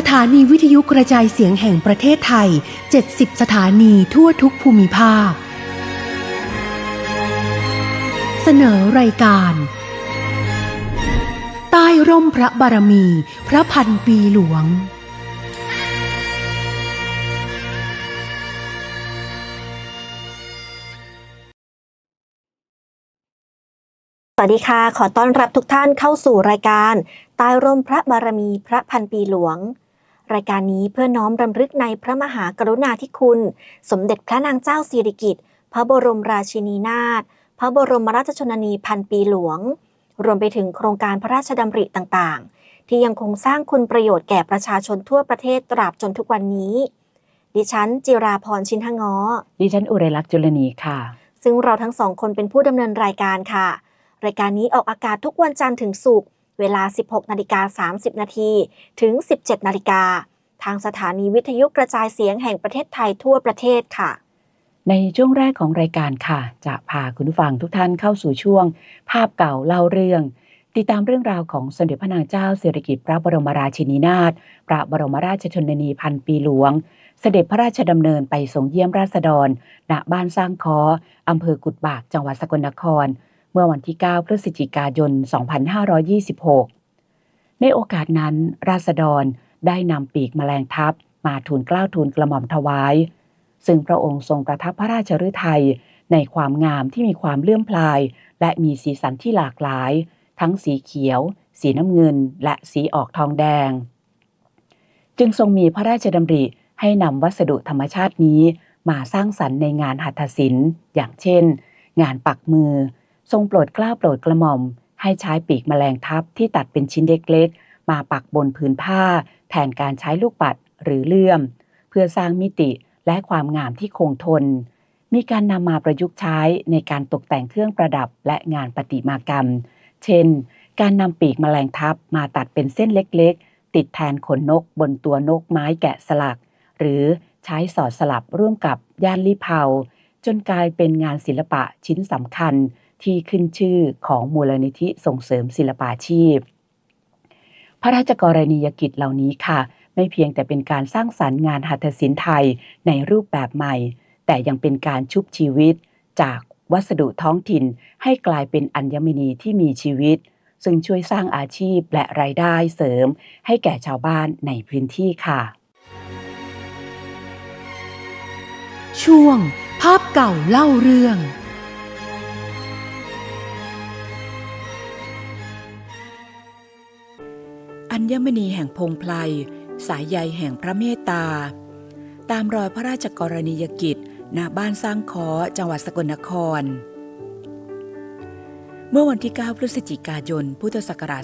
สถานีวิทยุกระจายเสียงแห่งประเทศไทย 70 สถานีทั่วทุกภูมิภาค เสนอรายการ ใต้ร่มพระบารมี พระพันปีหลวง สวัสดีค่ะ ขอต้อนรับทุกท่านเข้าสู่รายการ ใต้ร่มพระบารมี พระพันปีหลวง รายการนี้เพื่อน้อมรำลึกในพระมหากรุณาธิคุณ สมเด็จพระนางเจ้าสิริกิติ์ พระบรมราชินีนาถ พระบรมราชชนนีพันปีหลวง รวมไปถึงโครงการพระราชดำริต่างๆ ที่ยังคงสร้างคุณประโยชน์แก่ประชาชนทั่วประเทศตราบจนทุกวันนี้ ดิฉัน จิราพรชินทงอดิฉันอุไรลักษณ์จุลนีค่ะ ซึ่งเราทั้งสองคนเป็นผู้ดำเนินรายการค่ะ รายการนี้ออกอากาศทุกวันจันทร์ถึงศุกร์ เวลา 16นาฬิกา30 นาทีถึง 17 นาฬิกา ทางสถานีวิทยุกระจายเสียงแห่งประเทศไทยทั่วประเทศค่ะ ในช่วงแรกของรายการค่ะ จะพาคุณผู้ฟังทุกท่านเข้าสู่ช่วง ภาพเก่าเล่าเรื่อง ติดตามเรื่องราวของสมเด็จพระนางเจ้าสิริกิติ์พระบรมราชินีนาถพระบรมราชชนนีพันปีหลวงเสด็จพระราชดำเนินไปทรงเยี่ยมราษฎร ณ บ้านสร้างคออำเภอกุดบาก จังหวัดสกลนคร มื่อวันที่ 9 พฤศจิกายน 2526 ในโอกาสนั้น ราษฎรได้นำปีกแมลงทับมาทูลเกล้าทูลกระหม่อมถวาย ซึ่งพระองค์ทรงประทับพระราชฤทัยในความงามที่มีความเลื่อมพลาย และมีสีสันที่หลากหลาย ทั้งสีเขียว สีน้ำเงิน และสีออกทองแดง จึงทรงมีพระราชดำริให้นำวัสดุธรรมชาตินี้มาสร้างสรรค์ในงานหัตถศิลป์ อย่างเช่น งานปักมือ ทรงโปรดกล้าโปรดกระหม่อม ให้ใช้ปีกแมลงทับที่ตัดเป็นชิ้นเล็กๆ มาปักบนผืนผ้า แทนการใช้ลูกปัดหรือเลื่อม เพื่อสร้างมิติและความงามที่คงทน มีการนำมาประยุกต์ใช้ในการตกแต่งเครื่องประดับและงานประติมากรรม เช่น การนำปีกแมลงทับมาตัดเป็นเส้นเล็กๆ ติดแทนขนนกบนตัวนกไม้แกะสลัก หรือใช้สอดสลับร่วมกับย่านลิเผาจนกลายเป็นงานศิลปะชิ้นสำคัญ ที่ขึ้นชื่อของมูลนิธิส่งเสริมศิลปาชีพ พระราชกรณียกิจเหล่านี้ค่ะ ไม่เพียงแต่เป็นการสร้างสรรค์งานหัตถศิลป์ไทยในรูปแบบใหม่ แต่ยังเป็นการชุบชีวิต จากวัสดุท้องถิ่นให้กลายเป็นอัญมณีที่มีชีวิต ซึ่งช่วยสร้างอาชีพและรายได้เสริม ให้แก่ชาวบ้านในพื้นที่ค่ะ ช่วง ภาพเก่าเล่าเรื่อง อัญมณีแห่งพงไพรสายใยแห่งพระเมตตา ตามรอยพระราชกรณียกิจณบ้านสร้างคอจังหวัดสกลนคร เมื่อวันที่ 9 พฤศจิกายน พุทธศักราช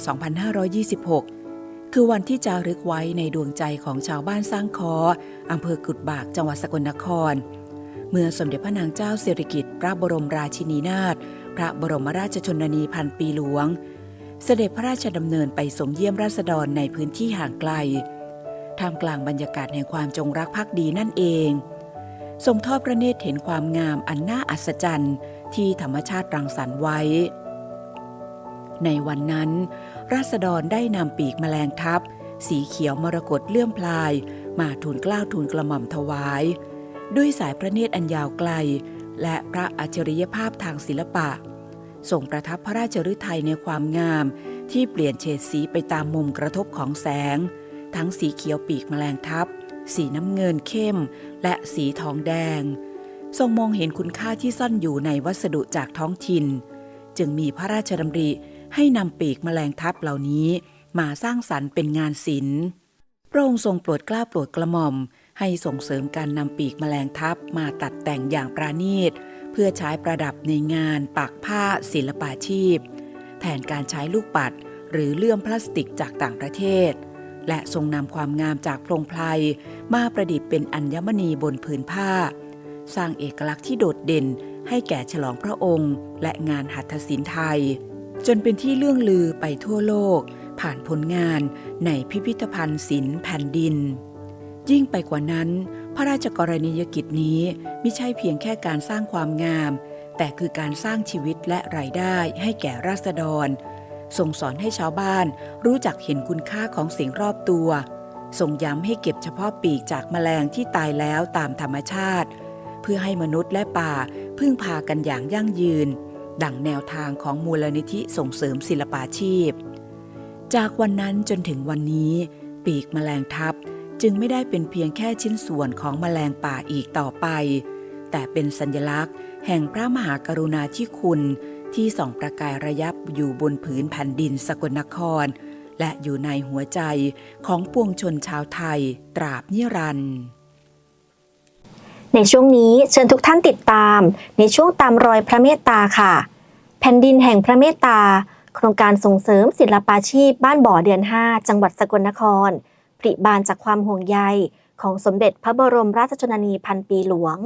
2526 คือวันที่จารึกไว้ในดวงใจของชาวบ้านสร้างคออำเภอกุดบาก จังหวัดสกลนคร เมื่อสมเด็จพระนางเจ้าสิริกิติ์พระบรมราชินีนาถ พระบรมราชชนนีพันปีหลวง เสด็จพระราชดำเนินไปทรงเยี่ยมราษฎรในพื้นที่ห่างไกลท่ามกลางบรรยากาศแห่งความจงรักภักดีนั่นเอง ทรงทอดพระเนตรเห็นความงามอันน่าอัศจรรย์ที่ธรรมชาติรังสรรค์ไว้ ในวันนั้น ราษฎรได้นำปีกแมลงทับ สีเขียวมรกตเลื่อมพลาย มาทูลกล้าวทูลกระหม่อมถวาย ด้วยสายพระเนตรอันยาวไกล และพระอัจฉริยภาพทางศิลปะ รงประทับพระราชฤทัยในความงาม ที่เปลี่ยนเฉดสีไปตามมุมกระทบของแสง ทั้งสีเขียวปีกแมลงทับ สีน้ำเงินเข้ม และสีทองแดง ทรงมองเห็นคุณค่าที่ซ่อนอยู่ในวัสดุจากท้องถิ่น จึงมีพระราชดำริให้นำปีกแมลงทับเหล่านี้ มาสร้างสรรค์เป็นงานศิลป์พระองค์ทรงโปรดกล้าโปรดกระหม่อม ให้ส่งเสริมการนำปีกแมลงทับมาตัดแต่งอย่างปราณีต เพื่อใช้ประดับในงานปักผ้าศิลปาชีพ แทนการใช้ลูกปัด หรือเลื่อมพลาสติกจากต่างประเทศ และทรงนำความงามจากพลงไพรมาประดิษฐ์เป็นอัญมณีบนผืนผ้า สร้างเอกลักษณ์ที่โดดเด่นให้แก่ฉลองพระองค์ และงานหัตถศิลป์ไทย จนเป็นที่เลื่องลือไปทั่วโลก ผ่านผลงานในพิพิธภัณฑ์ศิลป์แผ่นดิน ยิ่งไปกว่านั้น พระราชกรณียกิจนี้ไม่ใช่เพียงแค่การสร้างความงาม แต่คือการสร้างชีวิตและรายได้ให้แก่ราษฎรส่งสอนให้ชาวบ้านรู้จักเห็นคุณค่าของสิ่งรอบตัวทรงย้ำให้เก็บเฉพาะปีกจากแมลงที่ตายแล้วตามธรรมชาติ เพื่อให้มนุษย์และป่าพึ่งพากันอย่างยั่งยืน ดังแนวทางของมูลนิธิส่งเสริมศิลปาชีพ จากวันนั้นจนถึงวันนี้ ปีกแมลงทับ จึงไม่ได้เป็นเพียงแค่ชิ้นส่วนของแมลงป่าอีกต่อไป แต่เป็นสัญลักษณ์ แห่งพระมหากรุณาธิคุณที่ส่องประกายระยับอยู่บนผืนแผ่นดินสกลนคร และอยู่ในหัวใจของปวงชนชาวไทยตราบนิรันดร์ในช่วงนี้เชิญทุกท่านติดตาม ในช่วงตามรอยพระเมตตาค่ะ แผ่นดินแห่งพระเมตตา โครงการส่งเสริมศิลปาชีพบ้านบ่อเดือน 5 จังหวัดสกลนคร ผลิบานจากความห่วงใยของสมเด็จพระบรมราชชนนีพันปีหลวง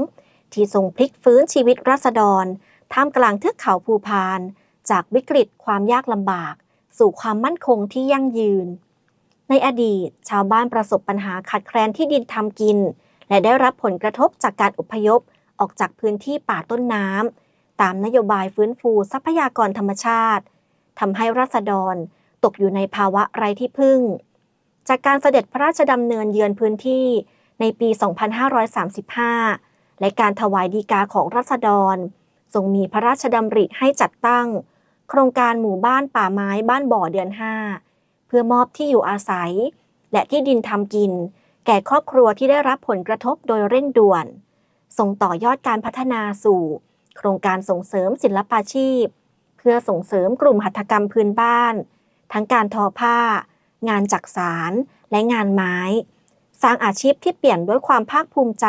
ที่ทรงพลิกฟื้นชีวิตราษฎร ท่ามกลางเทือกเขาภูพาน จากวิกฤตความยากลำบาก สู่ความมั่นคงที่ยั่งยืน ในอดีต ชาวบ้านประสบปัญหาขาดแคลนที่ดินทำกิน และได้รับผลกระทบจากการอพยพออกจากพื้นที่ป่าต้นน้ำตามนโยบายฟื้นฟูทรัพยากรธรรมชาติทำให้ราษฎรตกอยู่ในภาวะไร้ที่พึ่ง จากการเสด็จพระราชดำเนินเยือนพื้นที่ในปี 2535 และการถวายดีกาของราษฎรทรงมีพระราชดำริให้จัดตั้ง โครงการหมู่บ้านป่าไม้บ้านบ่อเดือน 5 เพื่อมอบที่อยู่อาศัย และที่ดินทำกิน แก่ครอบครัวที่ได้รับผลกระทบโดยเร่งด่วนส่งต่อยอดการพัฒนาสู่ โครงการส่งเสริมศิลปาชีพ เพื่อส่งเสริมกลุ่มหัตถกรรมพื้นบ้าน ทั้งการทอผ้า งานจักสารและงานไม้ สร้างอาชีพที่เปลี่ยนด้วยความภาคภูมิใจ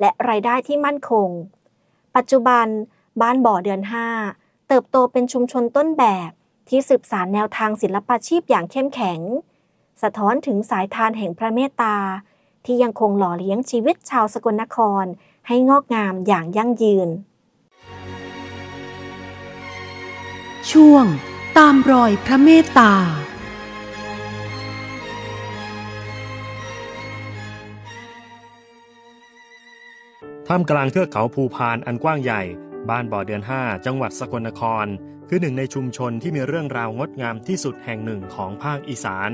และรายได้ที่มั่นคง ปัจจุบัน บ้านบ่อเดือน 5 เติบโตเป็นชุมชนต้นแบบ ที่สืบสารแนวทางศิลปาชีพอย่างเข้มแข็ง สะท้อนถึงสายทานแห่งพระเมตตา ที่ยังคงหล่อเลี้ยงชีวิตชาวสกลนคร ให้งอกงามอย่างยั่งยืน ช่วงตามรอยพระเมตตา ท่ามกลางเทือกเขาภูพานอันกว้างใหญ่ บ้านบ่อเดือน 5 จังหวัดสกลนคร คือหนึ่งในชุมชนที่มีเรื่องราวงดงามที่สุดแห่งหนึ่งของภาคอีสาน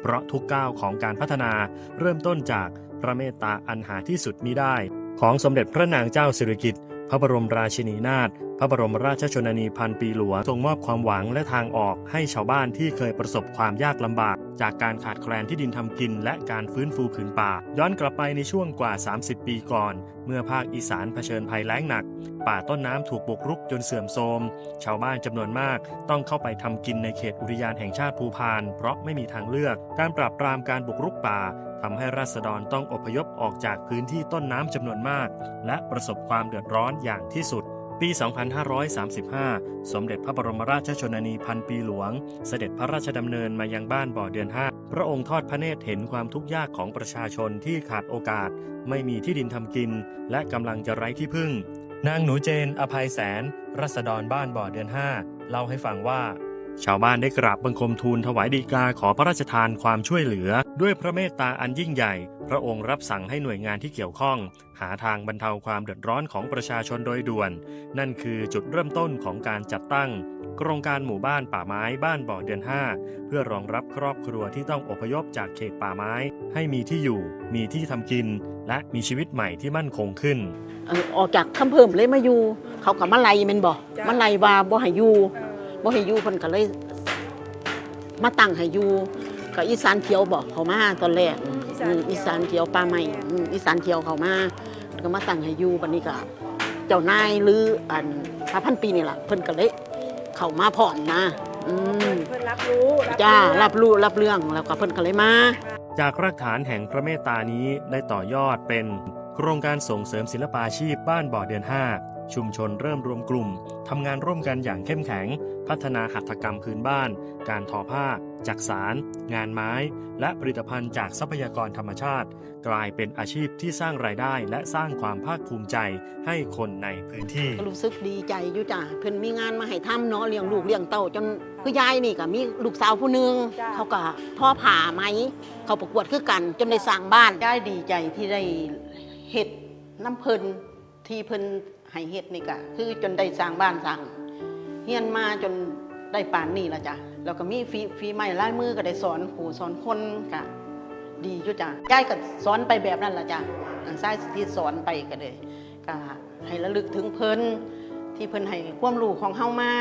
เพราะทุกก้าวของการพัฒนาเริ่มต้นจากพระเมตตาอันหาที่สุดมิได้ ของสมเด็จพระนางเจ้าสิริกิติ์พระบรมราชินีนาถ พระบรมราชชนนีพันปีหลวงทรงมอบความหวังและทางออกให้ชาวบ้านที่เคยประสบความยากลำบาก จากการขาดแคลนที่ดินทำกิน และการฟื้นฟูผืนป่า ย้อนกลับไปในช่วงกว่า 30 ปีก่อน เมื่อภาคอีสานเผชิญภัยแล้งหนัก ป่าต้นน้ำถูกบุกรุกจนเสื่อมโทรม ชาวบ้านจำนวนมากต้องเข้าไปทำกินในเขตอุทยานแห่งชาติภูพาน เพราะไม่มีทางเลือก การปราบปรามการบุกรุกป่าทำให้ราษฎรต้องอพยพออกจากพื้นที่ต้นน้ำจำนวนมาก และประสบความเดือดร้อนอย่างที่สุด ปี 2535 สมเด็จพระบรมราชชนนีพันปีหลวง เสด็จพระราชดำเนินมายังบ้านบ่อเดือน5พระองค์ทอดพระเนตรเห็นความทุกข์ยากของประชาชนที่ขาดโอกาส ไม่มีที่ดินทำกิน และกำลังจะไร้ที่พึ่ง นางหนูเจน อภัยแสนรัษฎรบ้านบ่อเดือน5เล่าให้ฟังว่า ชาวบ้านได้กราบบังคมทูลถวายดีกาขอพระราชทานความช่วยเหลือ ด้วยพระเมตตาอันยิ่งใหญ่ พระองค์รับสั่งให้หน่วยงานที่เกี่ยวข้อง หาทางบรรเทาความเดือดร้อนของประชาชนโดยด่วน นั่นคือจุดเริ่มต้นของการจัดตั้ง โครงการหมู่บ้านป่าไม้บ้านบ่อเดือน 5 เพื่อรองรับครอบครัวที่ต้องอพยพจากเขตป่าไม้ ให้มีที่อยู่ มีที่ทำกิน และมีชีวิตใหม่ที่มั่นคงขึ้นเอ่อออกจากคำเพิ่มเลยมาอยู่ เขากับมาไล่แม่นบ่มาไล่ว่าบ่ให้อยู่ บ่ให้อยู่เพิ่นก็เลย มาตั้งให้อยู่ก็อีสานเขียวบอกเขามาตอนแรกอืมอีสานเขียวป่าใหม่อืมอีสานเขียวเขามาก็มาตั้งให้อยู่บัดนี้ก็เจ้านายหรืออันพระพันปีนี่ล่ะเพิ่นก็เลยเข้ามาพร้อมนะ อืมเพิ่นรับรู้รู้จ้ารับรู้รับเรื่องแล้วก็เพิ่นก็เลยมา จากรากฐานแห่งพระเมตตานี้ได้ต่อยอดเป็น โครงการส่งเสริมศิลปาชีพบ้านบ่อเดือน 5 ชุมชนเริ่มรวมกลุ่มทำงานร่วมกันอย่างเข้มแข็ง พัฒนาหัตถกรรมพื้นบ้าน การทอผ้า จักสาร งานไม้ และผลิตภัณฑ์จากทรัพยากรธรรมชาติ กลายเป็นอาชีพที่สร้างรายได้และสร้างความภาคภูมิใจให้คนในพื้นที่ก็รู้สึกดีใจอยู่จ้ะเพิ่นมีงานมาให้ทำเนาะเลี้ยงลูกเลี้ยงเต้าจนคือยายนี่ก็มีลูกสาวผู้หนึงเขาก็พ่อผ่าไหม เขาประกวดคือกันจนได้สร้างบ้านยายดีใจที่ได้เฮ็ดน้ำเพิ่นที่เพิ่น ให้เฮ็ดนี่ก็คือจนได้สร้างบ้านสร้างเฮียนมาจนได้ป่านนี้ละจ้ะแล้วก็มีฝีฝีไม้ลายมือก็ได้สอนผู้สอนคนก็ดีอยู่จ้ะยายก็สอนไปแบบนั้นละจ้ะอันซ้ายที่สอนไปก็เลยก็ให้ระลึกถึงเพิ่นที่เพิ่นให้ความรู้ของเฮามา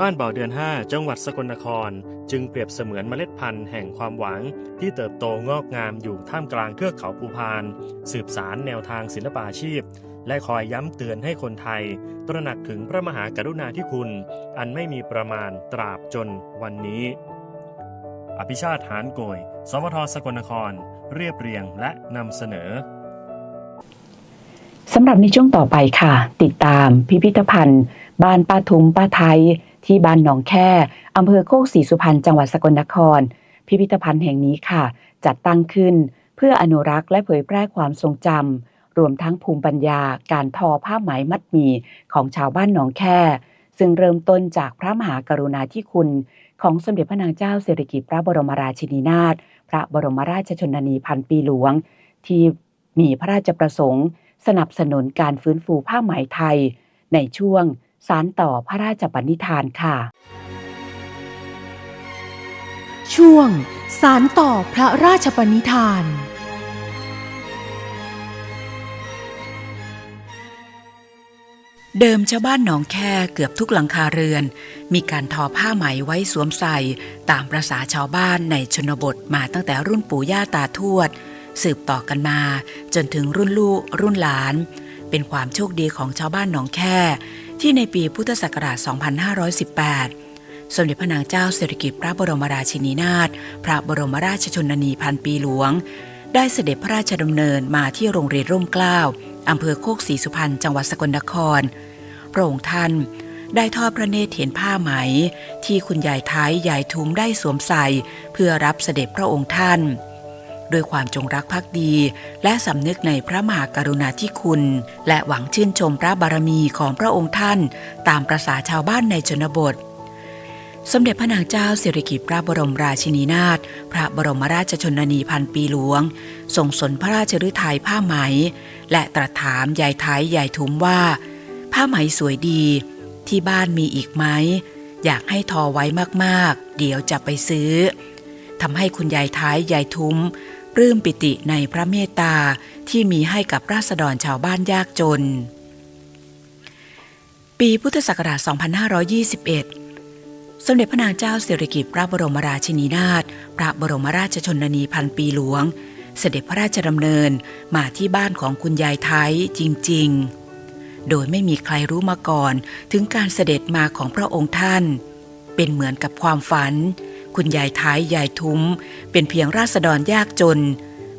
บ้านบ่อเดือน 5 จังหวัดสกลนคร จึงเปรียบเสมือนเมล็ดพันธุ์แห่งความหวัง ที่เติบโตงอกงามอยู่ท่ามกลางเทือกเขาภูพาน สืบสารแนวทางศิลปาชีพ และคอยย้ำเตือนให้คนไทย ตระหนักถึงพระมหากรุณาธิคุณ อันไม่มีประมาณตราบจนวันนี้ อภิชาติหานโกย สวทสกลนคร เรียบเรียงและนำเสนอสำหรับในช่วงต่อไปค่ะ ติดตามพิพิธภัณฑ์ บ้านป้าทุมป้าไทย ที่บ้านหนองแค่อำเภอโคกศรีสุพรรณจังหวัดสกลนคร พิพิธภัณฑ์แห่งนี้ค่ะ จัดตั้งขึ้นเพื่ออนุรักษ์และเผยแพร่ความทรงจำ รวมทั้งภูมิปัญญาการทอผ้าไหมมัดหมี่ของชาวบ้านหนองแค่ ซึ่งเริ่มต้นจากพระมหากรุณาธิคุณ ของสมเด็จพระนางเจ้าสิริกิติ์พระบรมราชินีนาถพระบรมราชชนนีพันปีหลวง ที่มีพระราชประสงค์ สนับสนุนการฟื้นฟูผ้าไหมไทย ในช่วงสารต่อพระราชปณิธานค่ะ ช่วงสารต่อพระราชปณิธาน เดิมชาวบ้านหนองแค่เกือบทุกหลังคาเรือน มีการทอผ้าไหมไว้สวมใส่ ตามประษาชาวบ้านในชนบทมาตั้งแต่รุ่นปู่ย่าตาทวด สืบต่อกันมา จนถึงรุ่นลูกรุ่นหลาน เป็นความโชคดีของชาวบ้านหนองแค่ ที่ในปีพุทธศักราช 2518 สมเด็จพระนางเจ้าสิริกิติ์พระบรมราชินีนาถพระบรมราชชนนีพันปีหลวง ได้เสด็จพระราชดำเนินมาที่โรงเรียนร่มเกล้า อำเภอโคกศรีสุพรรณจังหวัดสกลนคร พระองค์ท่านได้ทอดพระเนตรเห็นผ้าไหม ที่คุณยายท้ายยายทุ้มได้สวมใส่ เพื่อรับเสด็จพระองค์ท่าน ด้วยความจงรักภักดี และสำนึกในพระมหากรุณาธิคุณ และหวังชื่นชมพระบารมีของพระองค์ท่าน ตามประษาชาวบ้านในชนบท สมเด็จพระนางเจ้าสิริกิติ์พระบรมราชินีนาถพระบรมราชชนนีพันปีหลวงทรงสนพระราชฤทัยผ้าไหม และตรัสถามยายไท้ายยายทุมว่า ผ้าไหมสวยดี ที่บ้านมีอีกไหม อยากให้ทอไว้มากๆ เดี๋ยวจะไปซื้อทำให้คุณยายท้ายยายทุมปลื้มปิติในพระเมตตาที่มีให้กับราษฎรชาวบ้านยากจน ปีพุทธศักราช 2521 สมเด็จพระนางเจ้าสิริกิติ์พระบรมราชินีนาถพระบรมราชชนนีพันปีหลวง เสด็จพระราชดำเนินมาที่บ้านของคุณยายไทยจริง ๆ โดยไม่มีใครรู้มาก่อนถึงการเสด็จมาของพระองค์ท่าน เป็นเหมือนกับความฝัน คุณยายไทยยายทุ้ม เป็นเพียงราษฎรยากจน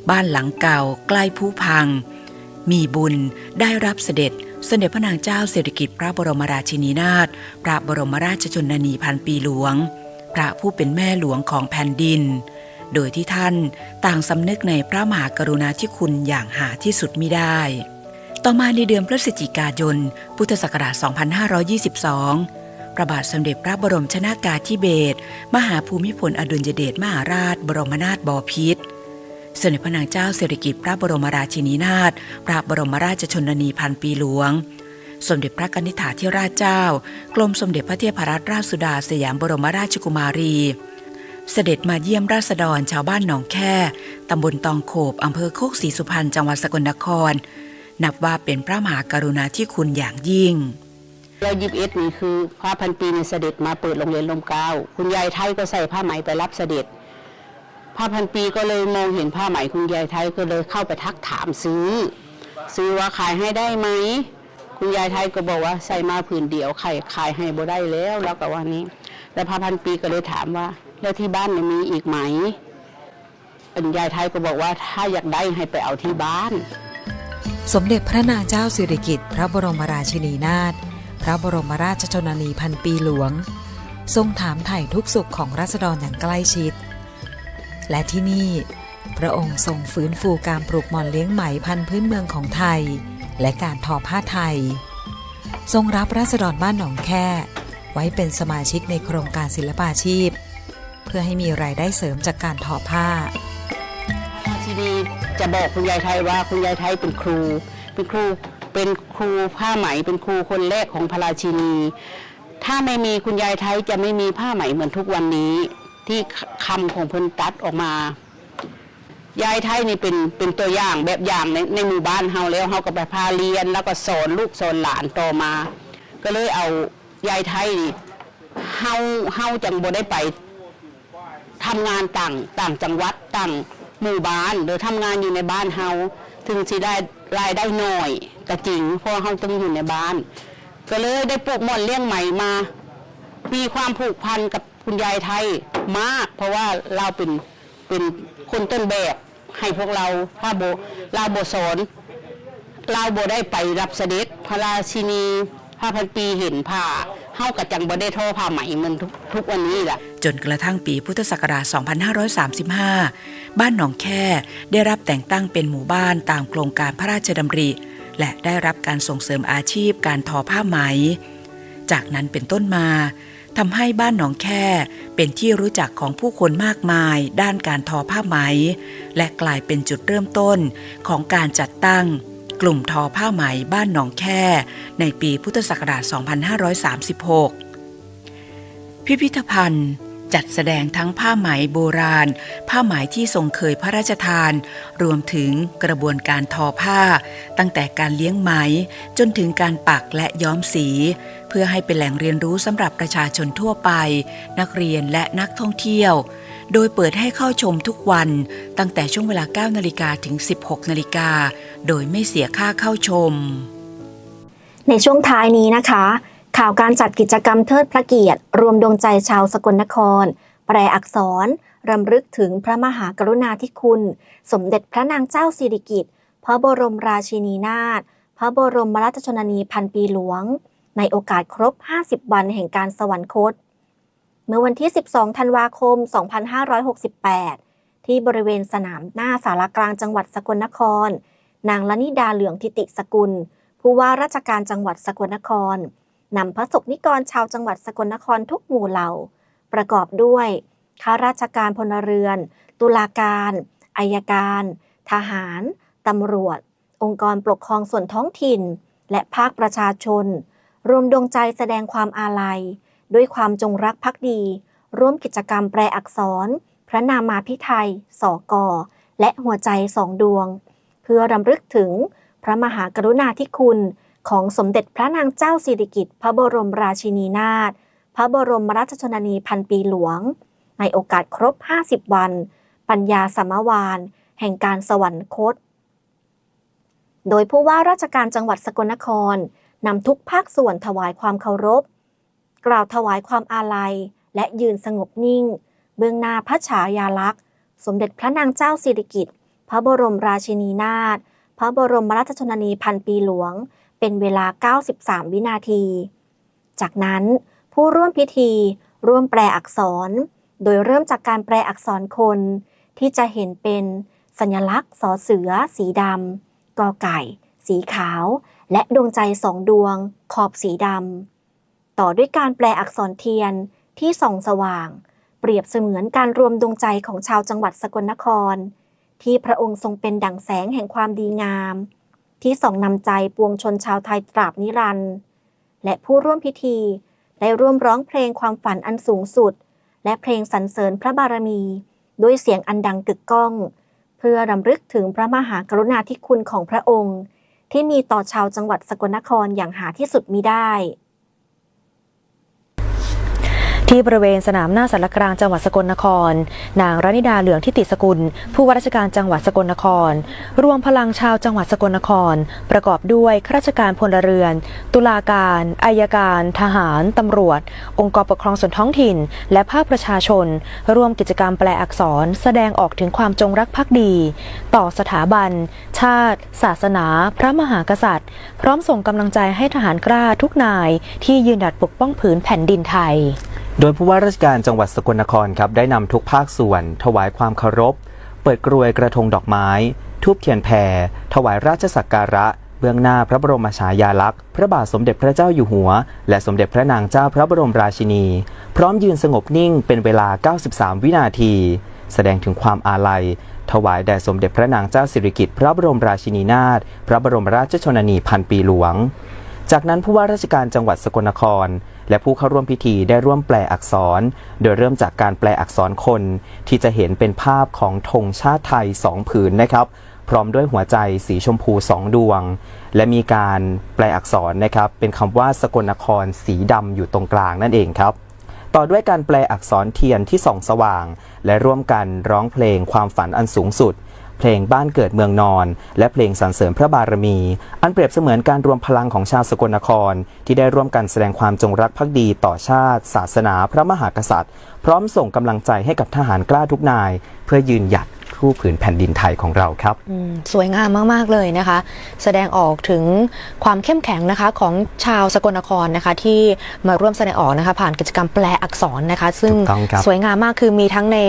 บ้านหลังเก่าใกล้ผู้พัง มีบุญได้รับเสด็จ เสด็จพระนางเจ้าสิริกิติ์พระบรมราชินีนาถ พระบรมราชชนนีพันปีหลวง พระผู้เป็นแม่หลวงของแผ่นดิน โดยที่ท่านต่างสำนึกในพระมหากรุณาธิคุณอย่างหาที่สุดมิได้ ต่อมาในเดือนพฤศจิกายน พุทธศักราช 2522 พระบาทสมเด็จพระบรมชนากาธิเบศร มหาภูมิพลอดุลยเดชมหาราช บรมนาถบพิตร สมเด็จพระนางเจ้าสิริกิติ์พระบรมราชินีนาถพระบรมราชชนนีพันปีหลวง สมเด็จพระกนิษฐาธิราชเจ้า กรมสมเด็จพระเทพรัตนราชสุดาสยามบรมราชกุมารี เสด็จมาเยี่ยมราษฎรชาวบ้านหนองแค่ตำบลตองโขบอำเภอโคกศรีสุพรรณจังหวัดสกลนคร นับว่าเป็นพระมหากรุณาธิคุณอย่างยิ่งร้อยยิบเอ็ดนี่คือพระพันปีในเสด็จมาเปิดโรงเรียนลมเกล้าคุณยายไทยก็ใส่ผ้าไหมไปรับเสด็จ พระพันปีก็เลยมองเห็นผ้าไหมคุณยายไทยก็เลยเข้าไปทักถามซื้อ ซื้อว่าขายให้ได้ไหมคุณยายไทยก็บอกว่าใส่มาผืนเดียวขายขายให้บ่ได้แล้วแล้วก็ว่านี้ แล้วพระพันปีก็เลยถามว่า แล้วที่บ้านเนี่ยมีอีกไหมคุณยายไทยก็บอกว่าถ้าอยากได้ให้ไปเอาที่บ้าน สมเด็จพระนางเจ้าสิริกิติ์พระบรมราชินีนาถพระบรมราชชนนีพันปีหลวง ทรงถามไถ่ทุกสุขของราษฎรอย่างใกล้ชิด และที่นี่ พระองค์ทรงฟื้นฟูการปลูกหมอนเลี้ยงไหมพันธุ์พื้นเมืองของไทย และการทอผ้าไทย ทรงรับราษฎรบ้านหนองแค่ไว้เป็นสมาชิกในโครงการศิลปาชีพ เพื่อให้มีรายได้เสริมจากการทอผ้าทีนี้จะบอกคุณยายไทยว่าคุณยายไทยเป็นครู เป็นครูเป็นครูผ้าไหมเป็นครูคนแรกของพระราชินี ถ้าไม่มีคุณยายไทยจะไม่มีผ้าไหมเหมือนทุกวันนี้ ที่คำของเพิ่นตัดออกมายายไทยนี่เป็นเป็นตัวอย่างแบบอย่างในในหมู่บ้านเฮาแล้วเฮาก็ไปพาเรียนแล้วก็สอนลูกสอนหลานต่อมา ก็เลยเอายายไทยนี่เฮาเฮาจังบ่ได้ไปทำงานต่างต่างจังหวัดต่างหมู่บ้านหรือทำงานอยู่ในบ้านเฮาถึงสิได้รายได้น้อยก็จริงเพราะเฮาต้องอยู่ในบ้าน ก็เลยได้ปลูกหม่อนเลี้ยงใหม่มา มีความผูกพันกับ คุณยายไทยมาก เพราะว่าเราเป็นเป็นคนต้นแบบให้พวกเราถ้าโบเราโบสอนเราโบได้ไปรับเสด็จพระราชินีพระพันปีเห็นผ้าเฮากับจังบ่ได้โทอผ้าไหมเหมือนทุกทุกวันนี้แหละจนกระทั่งปีพุทธศักราช 2535 บ้านหนองแค่ได้รับแต่งตั้งเป็นหมู่บ้านตามโครงการพระราชดำริ และได้รับการส่งเสริมอาชีพการทอผ้าไหม จากนั้นเป็นต้นมา ทำให้บ้านหนองแค่เป็นที่รู้จักของผู้คนมากมาย ด้านการทอผ้าไหม และกลายเป็นจุดเริ่มต้นของการจัดตั้ง กลุ่มทอผ้าไหมบ้านหนองแค่ ในปีพุทธศักราช 2536 พิพิธภัณฑ์จัดแสดงทั้งผ้าไหมโบราณ ผ้าไหมที่ทรงเคยพระราชทาน รวมถึงกระบวนการทอผ้า ตั้งแต่การเลี้ยงไหมจนถึงการปักและย้อมสี พื่อให้เป็นแหล่งเรียนรู้สำหรับประชาชนทั่วไป นักเรียนและนักท่องเที่ยว โดยเปิดให้เข้าชมทุกวัน ตั้งแต่ช่วงเวลา 9 นาฬิกาถึง 16 นาฬิกา โดยไม่เสียค่าเข้าชม ในช่วงท้ายนี้นะคะ ข่าวการจัดกิจกรรมเทิดพระเกียรติ รวมดวงใจชาวสกลนคร แปลอักษรรำลึกถึงพระมหากรุณาธิคุณ สมเด็จพระนางเจ้าสิริกิติ์พระบรมราชินีนาถพระบรมราชชนนีพันปีหลวง ในโอกาสครบ 50 วันแห่งการสวรรคต เมื่อวันที่ 12 ธันวาคม 2568 ที่บริเวณสนามหน้าสารกลางจังหวัดสกลนคร นางลนิดาเหลืองทิติสกุล ผู้ว่าราชการจังหวัดสกลนครนำพระสงฆ์นิกรชาวจังหวัดสกลนครทุกหมู่เหล่า ประกอบด้วยข้าราชการพลเรือน ตุลาการอายการ ทหาร ตำรวจ องค์กรปกครองส่วนท้องถิ่น และภาคประชาชน รวมดวงใจแสดงความอาลัย ด้วยความจงรักภักดี ร่วมกิจกรรมแปลอักษร พระนามาพิไทยสอกและหัวใจสองดวง เพื่อรำลึกถึงพระมหากรุณาธิคุณของสมเด็จพระนางเจ้าสิริกิติ์พระบรมราชินีนาถพระบรมราชชนนีพันปีหลวง ในโอกาสครบ 50 วัน ปัญญาสมวาน แห่งการสวรรคต โดยผู้ว่าราชการจังหวัดสกลนคร นำทุกภาคส่วนถวายความเคารพ กล่าวถวายความอาลัย และยืนสงบนิ่ง เบื้องหน้าพระฉายาลักษณ์ สมเด็จพระนางเจ้าสิริกิติ์พระบรมราชินีนาถพระบรมราชชนนีพันปีหลวง เป็นเวลา 93 วินาที จากนั้นผู้ร่วมพิธีร่วมแปลอักษร โดยเริ่มจากการแปลอักษรคน ที่จะเห็นเป็นสัญลักษณ์สอเสือ สีดำกอไก่ สีขาว และดวงใจสองดวง ขอบสีดำต่อด้วยการแปลอักษรเทียนที่ส่องสว่าง เปรียบเสมือนการรวมดวงใจของชาวจังหวัดสกลนคร ที่พระองค์ทรงเป็นดั่งแสงแห่งความดีงาม ที่ส่องนำใจปวงชนชาวไทยตราบนิรันดร์และผู้ร่วมพิธีได้ร่วมร้องเพลงความฝันอันสูงสุด และเพลงสรรเสริญพระบารมี ด้วยเสียงอันดังกึกก้อง เพื่อรำลึกถึงพระมหากรุณาธิคุณของพระองค์ ที่มีต่อชาวจังหวัดสกลนครอย่างหาที่สุดมิได้ ที่บริเวณสนามหน้าสารกลางจังหวัดสกลนคร นางรณิดาเหลืองทิติสกุล ผู้ว่าราชการจังหวัดสกลนคร รวมพลังชาวจังหวัดสกลนคร ประกอบด้วยข้าราชการพลเรือน ตุลาการอายการ ทหาร ตำรวจ องค์กรปกครองส่วนท้องถิ่น และภาคประชาชน ร่วมกิจกรรมแปลอักษร แสดงออกถึงความจงรักภักดี ต่อสถาบัน ชาติ ศาสนา พระมหากษัตริย์ พร้อมส่งกำลังใจให้ทหารกล้าทุกนายที่ยืนหยัดปกป้องผืนแผ่นดินไทย โดยผู้ว่าราชการจังหวัดสกลนครครับได้นำทุกภาคส่วน ถวายความเคารพ เปิดกรวยกระทงดอกไม้ ทูบเทียนแพรถวายราชสักการะ เบื้องหน้าพระบรมฉายาลักษณ์ พระบาทสมเด็จพระเจ้าอยู่หัว และสมเด็จพระนางเจ้าพระบรมราชินี พร้อมยืนสงบนิ่งเป็นเวลา 93 วินาที แสดงถึงความอาลัย ถวายแด่สมเด็จพระนางเจ้าสิริกิติ์พระบรมราชินีนาถพระบรมราชชนนีพันปีหลวง จากนั้นผู้ว่าราชการจังหวัดสกลนคร และผู้เข้าร่วมพิธีได้ร่วมแปลอักษร โดยเริ่มจากการแปลอักษรคน ที่จะเห็นเป็นภาพของธงชาติไทยสองผืนนะครับ พร้อมด้วยหัวใจสีชมพูสองดวง และมีการแปลอักษรนะครับ เป็นคำว่าสกลนครสีดำอยู่ตรงกลางนั่นเองครับต่อด้วยการแปลอักษรเทียนที่ส่องสว่าง และร่วมกันร้องเพลงความฝันอันสูงสุด เพลงบ้านเกิดเมืองนอน และเพลงสรรเสริญพระบารมี อันเปรียบเสมือนการรวมพลังของชาวสกลนคร ที่ได้ร่วมกันแสดงความจงรักภักดีต่อชาติ ศาสนา พระมหากษัตริย์ พร้อมส่งกำลังใจให้กับทหารกล้าทุกนาย เพื่อยืนหยัด คู่ผืนแผ่นดินไทยของเราครับอืมสวยงามมากๆเลยนะคะ แสดงออกถึงความเข้มแข็งนะคะของชาวสกลนครนะคะที่มาร่วมแสดงออกนะคะ ผ่านกิจกรรมแปลอักษรนะคะ ซึ่งถูกต้องครับสวยงามมากคือมีทั้งใน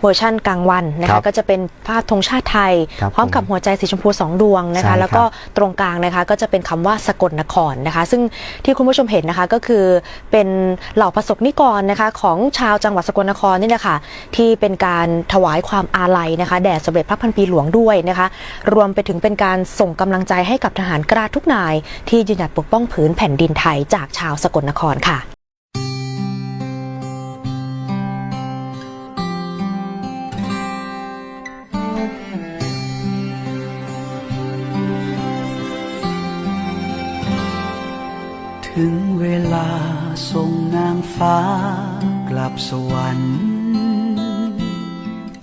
เวอร์ชั่นกลางวันนะครัคะบก็จะเป็นภาพธงชาติไทยครับพร้อมกับผมหัวใจสีชมพูสองดวงนะใช่ครัคะบแล้วก็ตรงกลางนะคะก็จะเป็นคำว่าสกลนครนะคะ ซึ่งที่คุณผู้ชมเห็นนะคะก็คือเป็นเหล่าประสบนิกรนะคะของชาวจังหวัดสกลนครนี่แหละค่ะที่เป็นการถวายความอาลัยนะคะแด่สมเด็จพระพันปีหลวงด้วยนะคะ รวมไปถึงเป็นการส่งกำลังใจให้กับทหารกล้าทุกนาย ที่ยืนหยัดปกป้องผืนแผ่นดินไทยจากชาวสกลนครค่ะถึงเวลาส่งนางฟ้ากลับสวรรค์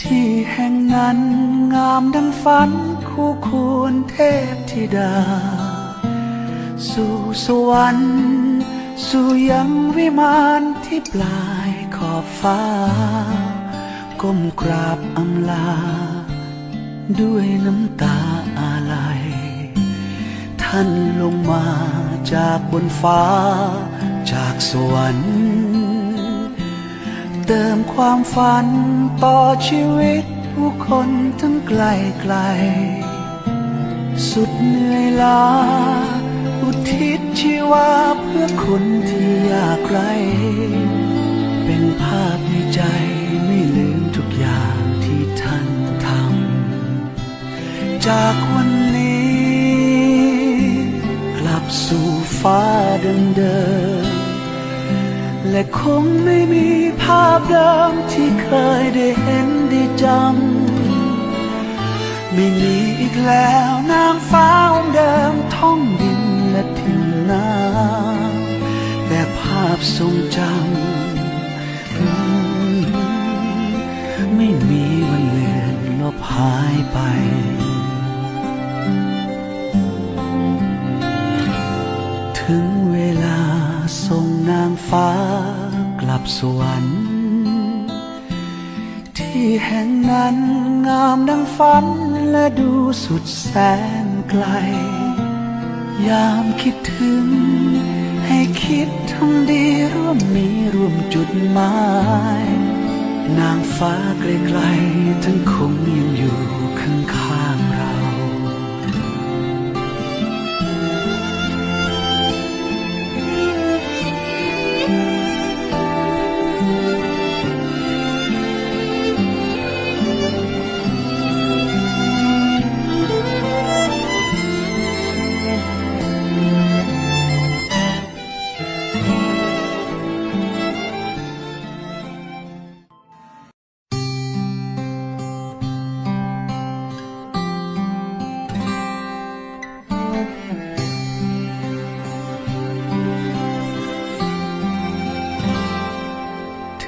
ที่แห่งนั้นงามดังฝันคู่ควรเทพธิดา สู่สวรรค์ สู่ยังวิมานที่ปลายขอบฟ้า ก้มกราบอำลา ด้วยน้ำตาอาลัย ท่านลงมาจากบนฟ้า จากสวรรค์ เติมความฝันต่อชีวิตผู้คนทั้งไกลไกล สุดเหนื่อยล้า อุทิศชีวาเพื่อคนที่ยากไร้เป็นภาพในใจไม่ลืมทุกอย่างที่ท่านทำ จากวันนี้ กลับสู่ฟ้าเดิมๆ และคงไม่มีภาพเดิมที่เคยได้เห็นได้จำไม่มีอีกแล้วนางฟ้าองค์เดิมท่องดินและทิ้งน้ำแต่ภาพทรงจำไม่มีวันเลือนลบหายไป ฟ้ากลับสวรรค์ที่แห่งนั้นงามดังฝันและดูสุดแสนไกล ยามคิดถึง ให้คิดทำดีร่วมมีร่วมจุดหมาย นางฟ้าไกลๆทั้งคงยังอยู่ข้างๆ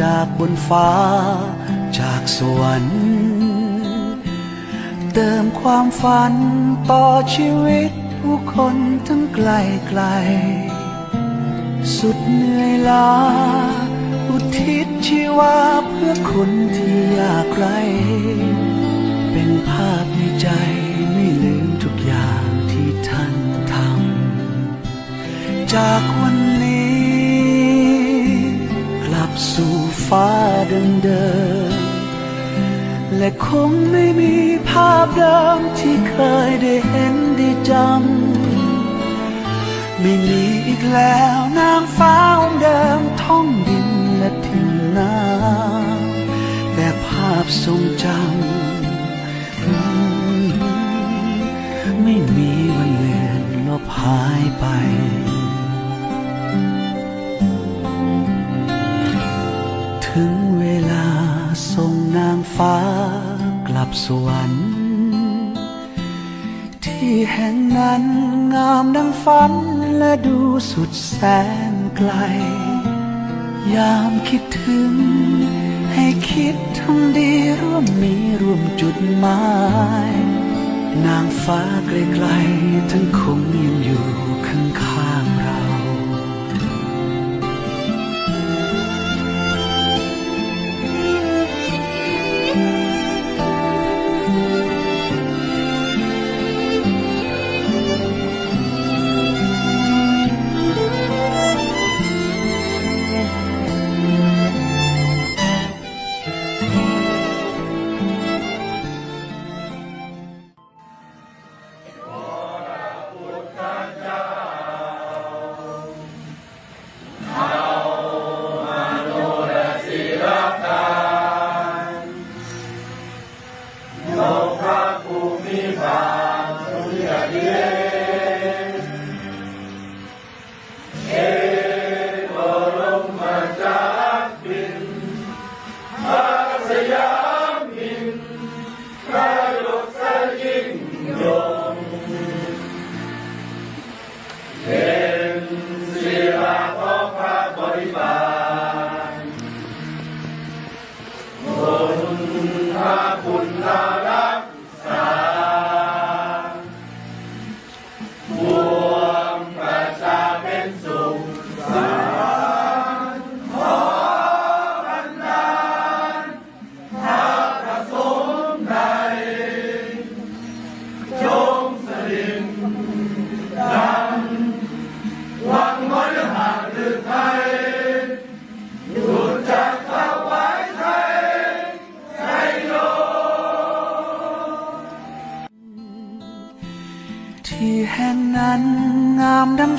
จากบนฟ้า จากสวรรค์เติมความฝันต่อชีวิตผู้คนทั้งไกลไกล สุดเหนื่อยล้า อุทิศชีวาเพื่อคนที่ยากไร้เป็นภาพในใจไม่ลืมทุกอย่างที่ท่านทำจากวันนี้ กลับสู่ ฟ้าเดิมๆและคงไม่มีภาพเดิมที่เคยได้เห็นได้จำไม่มีอีกแล้วนางฟ้าองค์เดิมท่องดินและทิ้งน้ำแต่ภาพทรงจำไม่มีวันเลือนลบหายไป ฟ้ากลับสวรรค์ที่แห่งนั้นงามดังฝันและดูสุดแสนไกล ยามคิดถึง ให้คิดทำดีร่วมมีร่วมจุดหมาย นางฟ้าไกลๆทั้งคงยังอยู่ข้างๆเรา ที่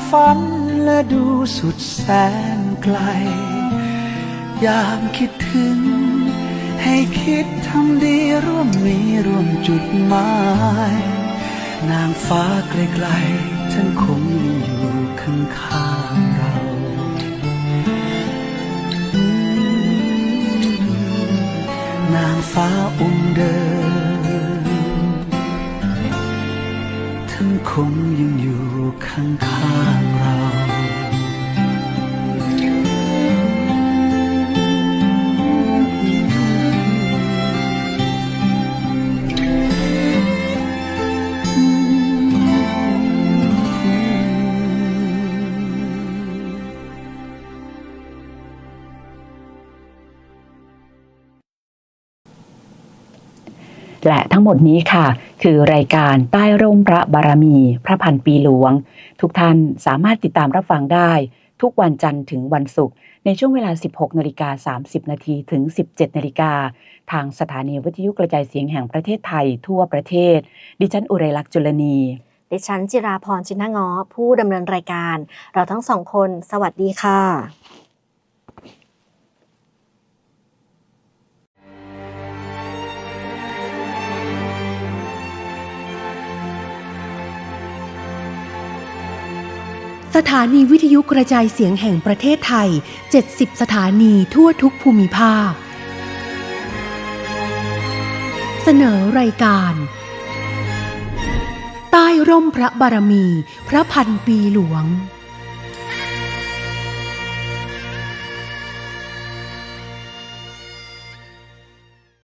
ฝันและดูสุดแสนไกล ยามคิดถึง ให้คิดทำดีร่วมมีร่วมจุดหมาย นางฟ้าไกลๆท่านคงยังอยู่ข้างๆเรานางฟ้าองค์เดิม คงยังอยู่ข้างๆเรา และทั้งหมดนี้ค่ะ คือรายการใต้ร่มพระบารมี พระพันปีหลวง ทุกท่านสามารถติดตามรับฟังได้ ทุกวันจันทร์ถึงวันศุกร์ในช่วงเวลา 16นาฬิกา30นาทีถึง 17นาฬิกาทางสถานีวิทยุกระจายเสียงแห่งประเทศไทยทั่วประเทศ ดิฉันอุไรลักษณ์จุลนีดิฉันจิราพรชินงอ ผู้ดำเนินรายการ เราทั้งสองคน สวัสดีค่ะ สถานีวิทยุกระจายเสียงแห่งประเทศไทย 70 สถานีทั่วทุกภูมิภาค เสนอรายการ ใต้ร่มพระบารมี พระพันปีหลวง